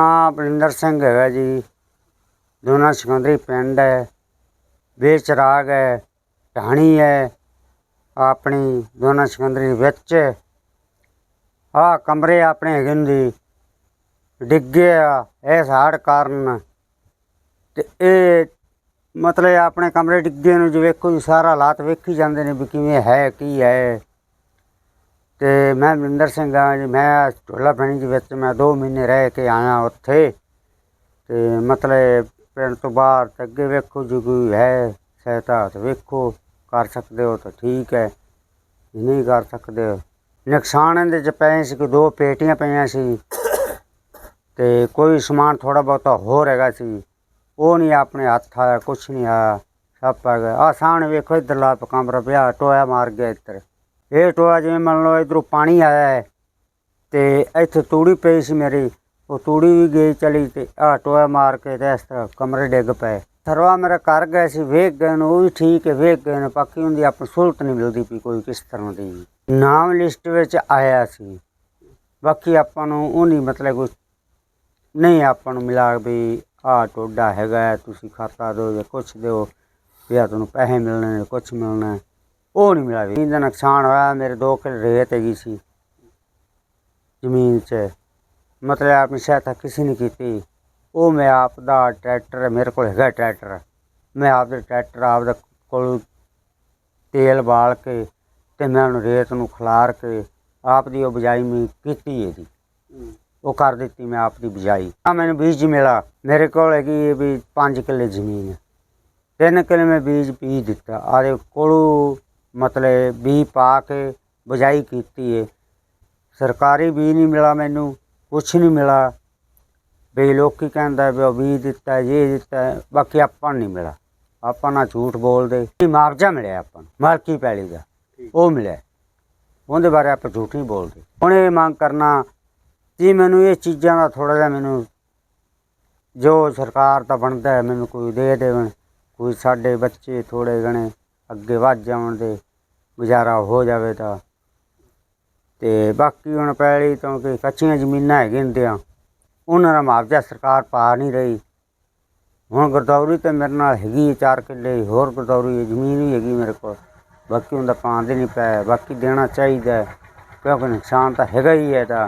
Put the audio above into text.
ਹਾਂ ਬਰਿੰਦਰ ਸਿੰਘ ਹੈਗਾ ਜੀ। ਦੋਨਾ ਸਿਕੰਦਰੀ ਪਿੰਡ ਹੈ। ਬੇਚਰਾਗ ਹੈ ਢਾਣੀ ਹੈ। ਆਪਣੀ ਦੋਨਾ ਸਿਕੰਦਰੀ ਵਿੱਚ। ਆ ਕਮਰੇ ਆਪਣੇ ਹੈਗੇ ਨੇ ਜੀ। ਡਿੱਗੇ ਆ ਇਸ ਹਾੜ ਕਾਰਨ। ਤੇ ਇਹ ਮਤਲਬ ਆਪਣੇ ਕਮਰੇ ਡਿੱਗੇ ਨੂੰ ਜੇ, ਵੇਖੋ ਜੀ, ਸਾਰਾ ਹਾਲਾਤ ਵੇਖੀ ਜਾਂਦੇ ਨੇ ਵੀ ਕਿਵੇਂ ਹੈ, ਕੀ ਹੈ। ਤੇ ਮੈਂ ਮਨਿੰਦਰ ਸਿੰਘ ਆ ਜੀ, ਮੈਂ ਢੋਲਾ ਪਿੰਡ ਦੇ ਵਿੱਚ ਮੈਂ 2 ਮਹੀਨੇ ਰਹਿ ਕੇ ਆਇਆ ਉੱਥੇ। ਤੇ ਮਤਲਬ ਪਿੰਡ ਤੋਂ ਬਾਹਰ ਤੇ ਅੱਗੇ ਵੇਖੋ ਜੀ ਕੋਈ ਹੈ ਸਹਾਇਤਾ ਤੇ ਵੇਖੋ, ਕਰ ਸਕਦੇ ਹੋ ਤਾਂ ਠੀਕ ਹੈ, ਨਹੀਂ ਕਰ ਸਕਦੇ ਹੋ। ਨੁਕਸਾਨ ਇਹਦੇ ਚ ਪਏ ਸੀ ਕਿ ਦੋ ਪੇਟੀਆਂ ਪਈਆਂ ਸੀ। ਤੇ ਕੋਈ ਸਮਾਨ ਥੋੜਾ ਬਹੁਤਾ ਹੋਰ ਹੈਗਾ ਸੀ। ਉਹ ਨਹੀਂ ਆਪਣੇ ਹੱਥ ਆਇਆ, ਕੁਛ ਨਹੀਂ ਆਇਆ, ਸਭ ਪੈ ਗਿਆ। ਆ ਸਾਹਮਣੇ ਵੇਖੋ ਇਧਰਲਾ ਕਮਰਾ ਪਿਆ, ਟੋਇਆ ਮਾਰ ਗਿਆ ਇੱਧਰ। ਇਹ ਟੋਆ ਜਿਵੇਂ ਮੰਨ ਲਓ ਇਧਰੋਂ ਪਾਣੀ ਆਇਆ ਹੈ ਤੇ ਇੱਥੇ ਤੂੜੀ ਪਈ ਸੀ ਮੇਰੀ, ਉਹ ਤੂੜੀ ਵੀ ਗਈ ਚਲੀ ਤੇ ਆ ਟੋਆ ਮਾਰ ਕੇ ਤੇ ਇਸ ਤਰ੍ਹਾਂ ਕਮਰੇ ਡਿੱਗ ਪਏ। ਸਰਵਾ ਮੇਰਾ ਕਰ ਗਏ ਸੀ, ਵੇਖ ਗਏ ਨੂੰ, ਉਹ ਵੀ ਠੀਕ ਹੈ, ਵੇਖ ਗਏ ਨੇ, ਬਾਕੀ ਹੁੰਦੀ ਆਪਣੀ ਸਹੂਲਤ ਨਹੀਂ ਮਿਲਦੀ ਵੀ ਕੋਈ ਕਿਸ ਤਰ੍ਹਾਂ ਦੀ ਨਾਮ ਲਿਸਟ ਵਿੱਚ ਆਇਆ ਸੀ। ਬਾਕੀ ਆਪਾਂ ਨੂੰ ਉਹ ਨਹੀਂ ਮਤਲਬ ਕੋਈ ਨਹੀਂ ਆਪਾਂ ਨੂੰ ਮਿਲਾ ਵੀ ਆਹ ਟੋਡਾ ਹੈਗਾ ਤੁਸੀਂ ਖਾਤਾ ਦਿਓ ਜਾਂ ਕੁਛ ਦਿਓ ਵੀ ਆਹ ਤੁਹਾਨੂੰ ਪੈਸੇ ਮਿਲਣੇ ਨੇ, ਕੁਛ ਮਿਲਣਾ ਉਹ ਨਹੀਂ ਮਿਲਾ ਵੀ। ਇਹਦਾ ਨੁਕਸਾਨ ਹੋਇਆ, ਮੇਰੇ ਦੋ ਕਿੱਲੇ ਰੇਤ ਹੈਗੀ ਸੀ ਜ਼ਮੀਨ 'ਚ। ਮਤਲਬ ਆਪਣੀ ਸਹਾਇਤਾ ਕਿਸੇ ਨੇ ਕੀਤੀ। ਉਹ ਮੈਂ ਆਪ ਦਾ ਟਰੈਕਟਰ, ਮੇਰੇ ਕੋਲ ਹੈਗਾ ਟਰੈਕਟਰ। ਮੈਂ ਆਪ ਦੇ ਟਰੈਕਟਰ ਆਪ ਦੇ ਕੋਲ ਤੇਲ ਬਾਲ ਕੇ ਤੇ ਮੈਂ ਉਹਨੂੰ ਰੇਤ ਨੂੰ ਖਲਾਰ ਕੇ ਆਪ ਦੀ ਉਹ ਬਜਾਈ ਮੈਂ ਕੀਤੀ ਇਹਦੀ ਉਹ ਕਰ ਦਿੱਤੀ ਮੈਂ ਆਪ ਦੀ ਬਜਾਈ। ਆ ਮੈਨੂੰ ਬੀਜ ਮਿਲਾ ਮੇਰੇ ਕੋਲ ਹੈਗੀ ਹੈ ਵੀ 5 ਕਿੱਲੇ ਜ਼ਮੀਨ। ਤਿੰਨ ਕਿੱਲੇ ਮੈਂ ਬੀਜ ਪੀ ਦਿੱਤਾ। ਆਦੇ ਕੋਲੋਂ ਮਤਲਬ ਬੀ ਪਾ ਕੇ ਬਜਾਈ ਕੀਤੀ ਹੈ ਸਰਕਾਰੀ ਬੀਜ ਨਹੀਂ ਮਿਲਾ ਮੈਨੂੰ ਕੁਛ ਨਹੀਂ ਮਿਲਾ। ਵੀ ਲੋਕੀ ਕਹਿੰਦਾ ਵੀ ਉਹ ਬੀਜ ਦਿੱਤਾ ਇਹ ਦਿੱਤਾ ਬਾਕੀ ਆਪਾਂ ਨੂੰ ਨਹੀਂ ਮਿਲਾ ਆਪਾਂ ਨਾ ਝੂਠ ਬੋਲਦੇ। ਕੀ ਮੁਆਵਜ਼ਾ ਮਿਲਿਆ ਆਪਾਂ ਨੂੰ ਮਾਲਕੀ ਪੈਲੀ ਦਾ। ਉਹ ਮਿਲਿਆ। ਉਹਦੇ ਬਾਰੇ ਆਪਾਂ ਝੂਠ ਨਹੀਂ ਬੋਲਦੇ। ਹੁਣ ਇਹ ਮੰਗ ਕਰਨਾ ਜੀ ਮੈਨੂੰ ਇਹ ਚੀਜ਼ਾਂ ਦਾ ਥੋੜਾ ਜਿਹਾ ਮੈਨੂੰ ਜੋ ਸਰਕਾਰ ਦਾ ਬਣਦਾ ਹੈ ਮੈਨੂੰ ਕੋਈ ਦੇ ਦੇਵਣ। ਕੋਈ ਸਾਡੇ ਬੱਚੇ ਥੋੜੇ ਗਣੇ ਅੱਗੇ ਵੱਧ ਜਾਣ ਦੇ। ਗੁਜ਼ਾਰਾ ਹੋ ਜਾਵੇ ਤਾਂ। ਤੇ ਬਾਕੀ ਹੁਣ ਪੈਲੀ ਤੋਂ ਕਿ ਕੱਚੀਆਂ ਜ਼ਮੀਨਾਂ ਹੈਗੀਆਂ ਹੁੰਦੀਆਂ ਉਹਨਾਂ ਦਾ ਮੁਆਵਜ਼ਾ ਸਰਕਾਰ ਪਾ ਨਹੀਂ ਰਹੀ। ਹੁਣ ਗਰਦੌਰੀ ਤੇ ਮੇਰੇ ਨਾਲ ਹੈਗੀ ਹੈ ਚਾਰ ਕਿੱਲੇ, ਹੋਰ ਗਰਦੌਰੀ ਜ਼ਮੀਨ ਵੀ ਹੈਗੀ ਮੇਰੇ ਕੋਲ। ਬਾਕੀ ਉਹਦਾ ਪਾਉਂਦੇ ਨਹੀਂ ਪਿਆ ਬਾਕੀ ਦੇਣਾ ਚਾਹੀਦਾ ਕਿਉਂਕਿ ਨੁਕਸਾਨ ਤਾਂ ਹੈਗਾ ਹੀ ਹੈ ਤਾਂ